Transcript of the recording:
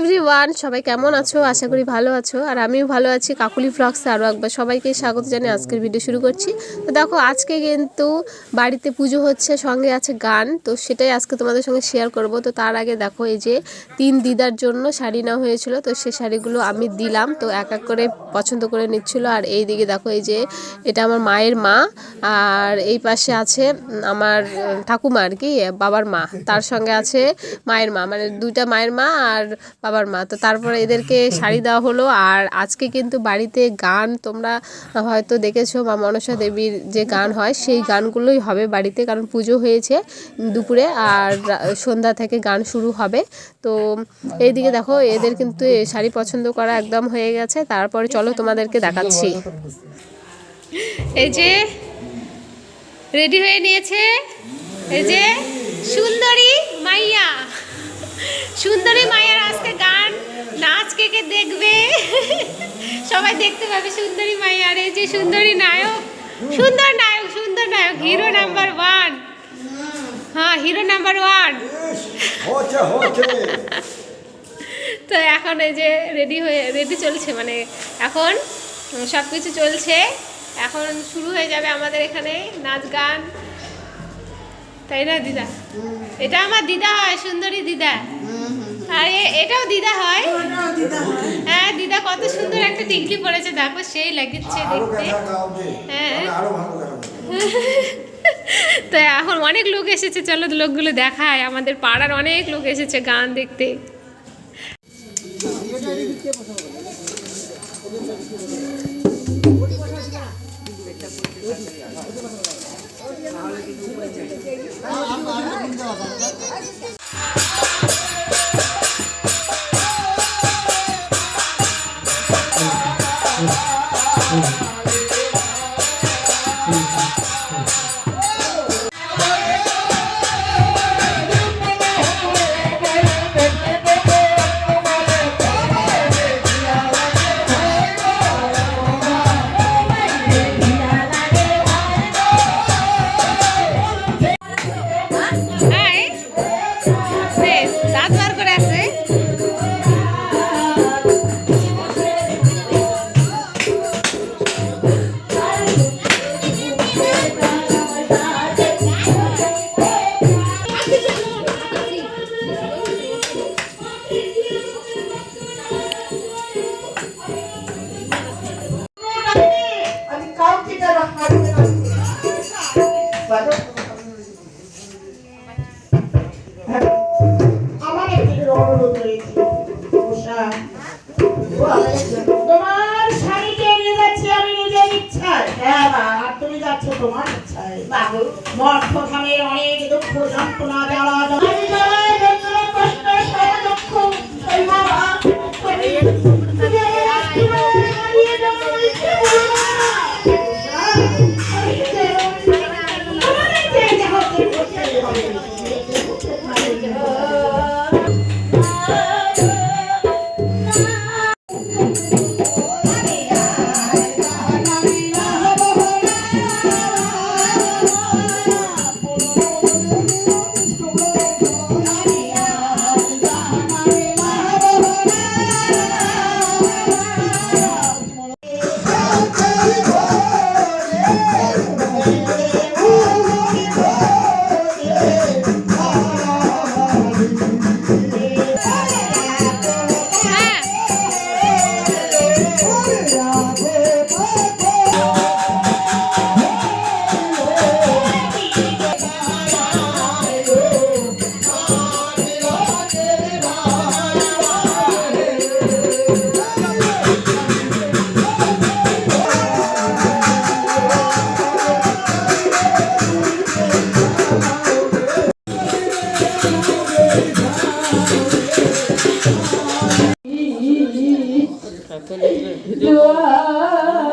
live everyone সবাই কেমন আছো? আশা করি ভালো আছো। আর আমিও ভালো আছি, কাকুলি ফ্লক্সে আরও একবার সবাইকে স্বাগত জানিয়ে আজকের ভিডিও শুরু করছি। তো দেখো, আজকে কিন্তু বাড়িতে পুজো হচ্ছে, সঙ্গে আছে গান। তো সেটাই আজকে তোমাদের সঙ্গে শেয়ার করব। তো তার আগে দেখো, এই যে তিন দিদার জন্য শাড়ি নেওয়া হয়েছিল। তো সে শাড়িগুলো আমি দিলাম। তো এক এক করে পছন্দ করে নিচ্ছিল। আর এই দিকে দেখো, এই যে এটা আমার মায়ের মা। আর এই পাশে আছে আমার ঠাকুমা আর কি, বাবার মা। তার সঙ্গে আছে মায়ের মা। মানে দুইটা মায়ের মা আর বাবার মা। তো তারপরে এদেরকে শাড়ি দেওয়া হলো। আর আজকে কিন্তু বাড়িতে গান তোমরা হয়তো দেখেছ মা মনসা দেবীর যে গান হয়, সেই গানগুলোই হবে বাড়িতে। কারণ পুজো হয়েছে দুপুরে আর সন্ধ্যা থেকে গান শুরু হবে। তো এইদিকে দেখো, এদের কিন্তু শাড়ি পছন্দ করা একদম হয়ে গেছে। তারপরে চলো তোমাদেরকে দেখাচ্ছি। এই যে রেডি হয়ে নিয়েছে। এই যে সুন্দরী মাইয়া। সুন্দরী মাইয়ার আজকে গান নাচ কে কে দেখবে? সবাই দেখতে পাবে সুন্দরী মাইয়ার এই যে সুন্দরী নায়ক। সুন্দর নায়ক সুন্দর নায়ক হিরো নাম্বার ওয়ান। হ্যাঁ হিরো নাম্বার ওয়ান। তো এখন এই যে রেডি হয়ে রেডি চলছে মানে এখন সব কিছু চলছে। এখন শুরু হয়ে যাবে আমাদের এখানে নাচ গান। তাই না দিদা? এটা আমার দিদা হয় সুন্দরী দিদা। আর এটাও দিদা হয়। হ্যাঁ দিদা কত সুন্দর একটা টিকলি পরেছে। দেখো সেই লাগছে দেখতে। হ্যাঁ। তো এখন অনেক লোক এসেছে। চলো লোকগুলো দেখায়। আমাদের পাড়ার অনেক লোক এসেছে গান দেখতে। তোমার শাড়িকে নিয়ে যাচ্ছি আমি নিজের ইচ্ছায়? হ্যাঁ বা আর তুমি যাচ্ছ তোমার ইচ্ছায়। বাবু মর্থ অনেক দুঃখ যন্ত্রণা জ্বালা আমি